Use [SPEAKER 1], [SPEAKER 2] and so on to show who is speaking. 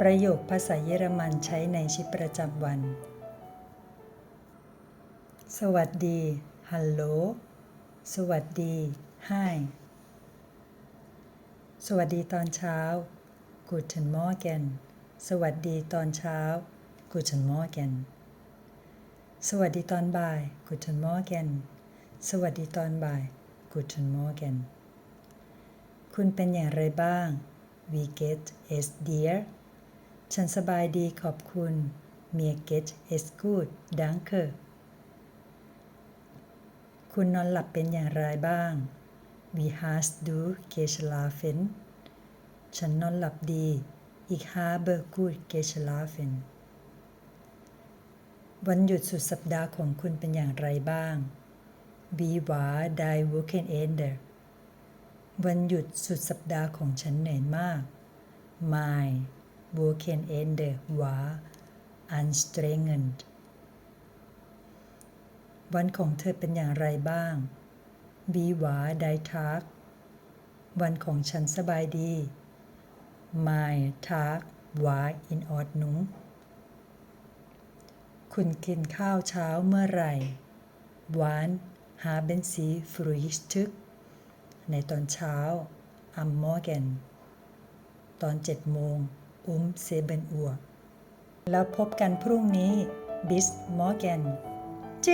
[SPEAKER 1] ประโยคภาษาเยอรมันใช้ในชีวิตประจำวัน สวัสดี ฮัลโหล สวัสดี hi สวัสดีตอนเช้า Guten Morgen สวัสดีตอนเช้า Guten Morgen สวัสดีตอนบ่าย Guten Morgen สวัสดีตอนบ่าย Guten Morgen คุณเป็นอย่างไรบ้าง Wie geht es dir ฉันสบายดีขอบคุณ Mir geht es gut danke คุณนอนหลับเป็นอย่างไรบ้าง Wie hast du geschlafen ฉันนอนหลับดี Ich habe gut geschlafen วันหยุดสุดสัปดาห์ของคุณเป็นอย่างไรบ้าง Wie war dein Wochenende วันหยุดสุดสัปดาห์ของฉันเหนื่อยมาก My Wochenende war anstrengend วันของเธอเป็นอย่างไรบ้าง Wie war dein Tag วันของฉันสบายดี My Tag war in Ordnung คุณกินข้าวเช้าเมื่อไหร่ Wann haben Sie Frühstück ในตอนเช้า Am Morgen ตอน7โมง Um 7 Uhr แล้วพบกันพรุ่งนี้ Bis morgen เจ